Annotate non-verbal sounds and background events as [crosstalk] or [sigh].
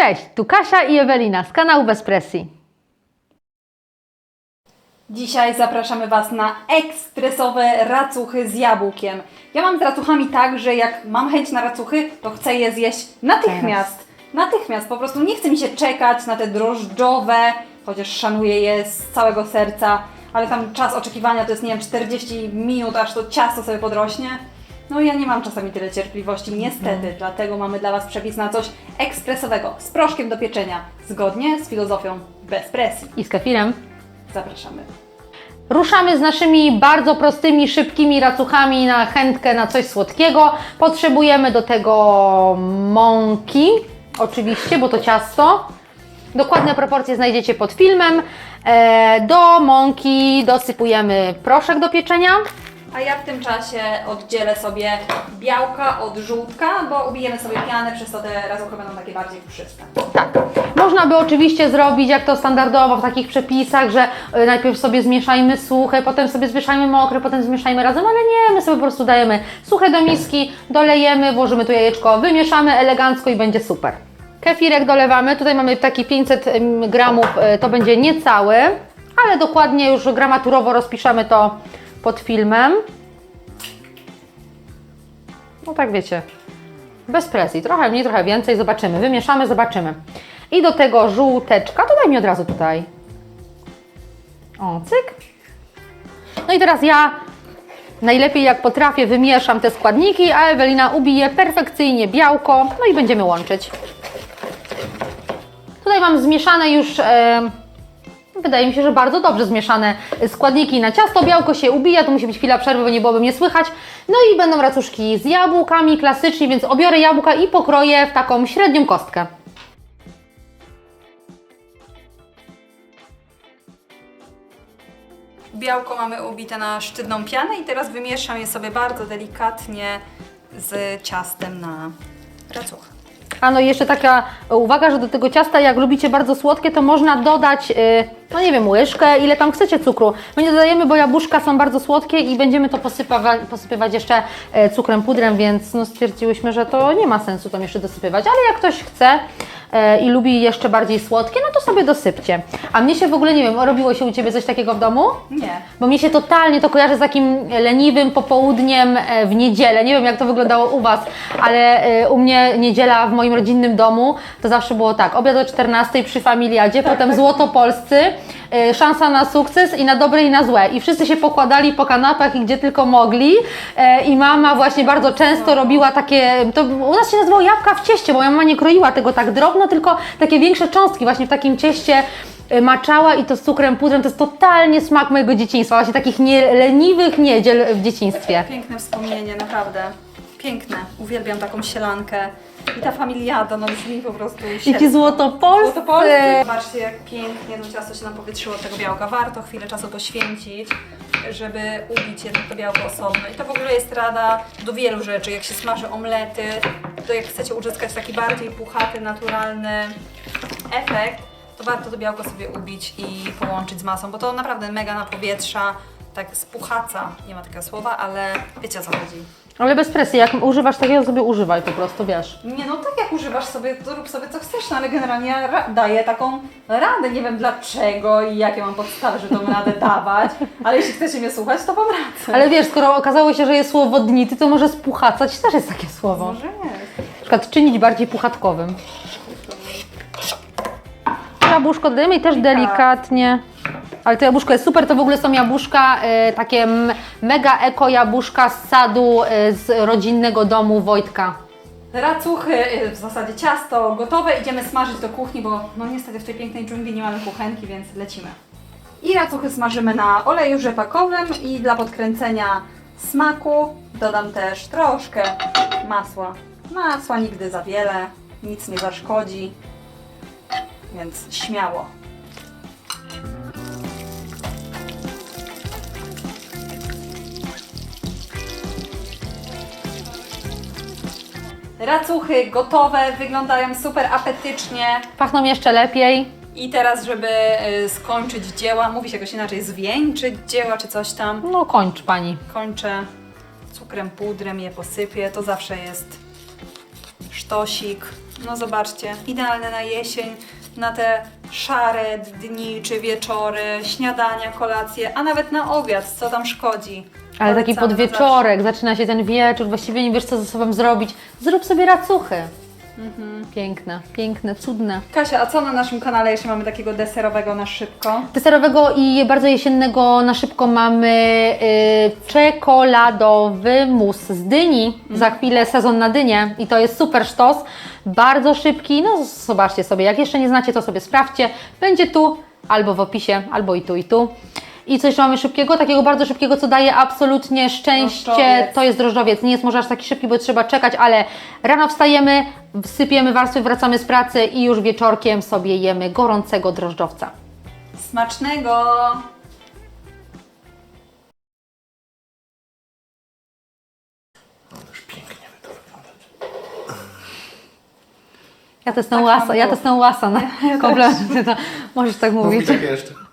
Cześć, tu Kasia i Ewelina z kanału Bez Presji. Dzisiaj zapraszamy Was na ekspresowe racuchy z jabłkiem. Ja mam z racuchami tak, że jak mam chęć na racuchy, to chcę je zjeść natychmiast. Natychmiast, po prostu nie chce mi się czekać na te drożdżowe, chociaż szanuję je z całego serca, ale tam czas oczekiwania to jest, nie wiem, 40 minut, aż to ciasto sobie podrośnie. No ja nie mam czasami tyle cierpliwości, niestety, dlatego mamy dla Was przepis na coś ekspresowego, z proszkiem do pieczenia, zgodnie z filozofią bez presji. I z kefirem. Zapraszamy. Ruszamy z naszymi bardzo prostymi, szybkimi racuchami na chętkę na coś słodkiego. Potrzebujemy do tego mąki, oczywiście, bo to ciasto. Dokładne proporcje znajdziecie pod filmem. E, Do mąki dosypujemy proszek do pieczenia. A ja w tym czasie oddzielę sobie białka od żółtka, bo ubijemy sobie pianę, przez to te razuchy będą takie bardziej puszyste. Tak. Można by oczywiście zrobić, jak to standardowo w takich przepisach, że y, najpierw sobie zmieszajmy suche, potem sobie zmieszajmy mokre, potem zmieszajmy razem, ale nie, my sobie po prostu dajemy suche do miski, dolejemy, włożymy tu jajeczko, wymieszamy elegancko i będzie super. Kefirek dolewamy, tutaj mamy taki 500 em, gramów, y, to będzie niecały, ale dokładnie już gramaturowo rozpiszemy to pod filmem. No tak wiecie, bez presji, trochę mniej, trochę więcej, zobaczymy. Wymieszamy, zobaczymy. I do tego żółteczka, to daj mi od razu tutaj. O, cyk. No i teraz ja najlepiej jak potrafię wymieszam te składniki, a Ewelina ubije perfekcyjnie białko, no i będziemy łączyć. Tutaj mam zmieszane już, e, wydaje mi się, że bardzo dobrze zmieszane składniki na ciasto. Białko się ubija, tu musi być chwila przerwy, bo nie byłoby mnie słychać. No i będą racuszki z jabłkami klasycznie, więc obiorę jabłka i pokroję w taką średnią kostkę. Białko mamy ubite na sztywną pianę i teraz wymieszam je sobie bardzo delikatnie z ciastem na racuch. A no i jeszcze taka uwaga, że do tego ciasta, jak lubicie bardzo słodkie, to można dodać, yy, no nie wiem, łyżkę, ile tam chcecie cukru. My nie dodajemy, bo jabłuszka są bardzo słodkie i będziemy to posypywać, jeszcze e, cukrem pudrem, więc no stwierdziłyśmy, że to nie ma sensu tam jeszcze dosypywać. Ale jak ktoś chce i lubi jeszcze bardziej słodkie, no to sobie dosypcie. A mnie się w ogóle, nie wiem, robiło się u Ciebie coś takiego w domu? Nie. Bo mi się totalnie to kojarzy z takim leniwym popołudniem e, w niedzielę. Nie wiem, jak to wyglądało u Was, ale e, u mnie niedziela w moim rodzinnym domu to zawsze było tak: obiad o 14 przy familiadzie, potem złotopolscy, e, szansa na sukces i na dobre i na złe. I wszyscy się pokładali po kanapach i gdzie tylko mogli. E, I mama właśnie bardzo często robiła takie, to u nas się nazywało jabłka w cieście, bo moja mama nie kroiła tego tak drobno, tylko takie większe cząstki właśnie w takim cieście y, maczała i to z cukrem, pudrem, to jest totalnie smak mojego dzieciństwa, właśnie takich nie, leniwych niedziel w dzieciństwie. Piękne wspomnienie, naprawdę. Piękne. Uwielbiam taką sielankę. I ta familiada, no brzmi po prostu świetnie. złotopolscy. Złotopolscy. Zobaczcie, jak pięknie to ciasto się nam powietrzyło od tego białka. Warto chwilę czasu poświęcić, żeby ubić jednak to białko osobno. I to w ogóle jest rada do wielu rzeczy. Jak się smaży omlety, to jak chcecie uzyskać taki bardziej puchaty, naturalny efekt, to warto to białko sobie ubić i połączyć z masą, bo to naprawdę mega napowietrza, tak spuchaca, nie ma takiego słowa, ale wiecie o co chodzi. Ale bez presji, jak używasz takiego, sobie używaj po prostu, wiesz. Nie, no tak jak używasz sobie, to rób sobie co chcesz, no ale generalnie ja ra- daję taką radę. Nie wiem dlaczego i jakie mam podstawy, żeby tą radę [laughs] dawać, ale jeśli chcecie mnie słuchać, to radzę. Ale wiesz, skoro okazało się, że jest słowo dnity, to może spuchacać też jest takie słowo. Może nie. Przykład czynić bardziej puchatkowym. Jabłuszko dodajemy i też delikatnie. Ale to jabłuszko jest super, to w ogóle są jabłuszka, e, takie mega eko jabłuszka z sadu e, z rodzinnego domu Wojtka. Racuchy, y, w zasadzie ciasto gotowe, idziemy smażyć do kuchni, bo no niestety w tej pięknej dżungli nie mamy kuchenki, więc lecimy. I racuchy smażymy na oleju rzepakowym i dla podkręcenia smaku dodam też troszkę masła. Masła nigdy za wiele, nic nie zaszkodzi, więc śmiało. Racuchy gotowe, wyglądają super apetycznie. Pachną jeszcze lepiej. I teraz, żeby y, skończyć dzieła, mówi się jakoś inaczej, zwieńczyć dzieła czy coś tam, No kończ pani. kończę cukrem, pudrem je posypię. To zawsze jest sztosik. No zobaczcie, idealne na jesień, na te szare dni czy wieczory, śniadania, kolacje, a nawet na obiad, co tam szkodzi. Ale taki Polecamy podwieczorek, zaczyna się ten wieczór, właściwie nie wiesz co ze sobą zrobić. Zrób sobie racuchy. Piękne, piękne, cudne. Kasia, a co na naszym kanale jeszcze mamy takiego deserowego na szybko? Deserowego i bardzo jesiennego na szybko mamy y, czekoladowy mus z dyni. Za chwilę sezon na dynię i to jest super sztos. Bardzo szybki. No zobaczcie sobie, jak jeszcze nie znacie, to sobie sprawdźcie. Będzie tu albo w opisie, albo i tu, i tu. I co jeszcze mamy szybkiego? Takiego bardzo szybkiego, co daje absolutnie szczęście. Drożdżowiec. To jest drożdżowiec. Nie jest może aż taki szybki, bo trzeba czekać, ale rano wstajemy, sypiemy warstwy, wracamy z pracy i już wieczorkiem sobie jemy gorącego drożdżowca. Smacznego! Już pięknie by to wyglądać. Ja to jestem Tak łasa, mam ja to było. jestem łasa, no. Kompletnie, to możesz tak mówić. Tak jeszcze.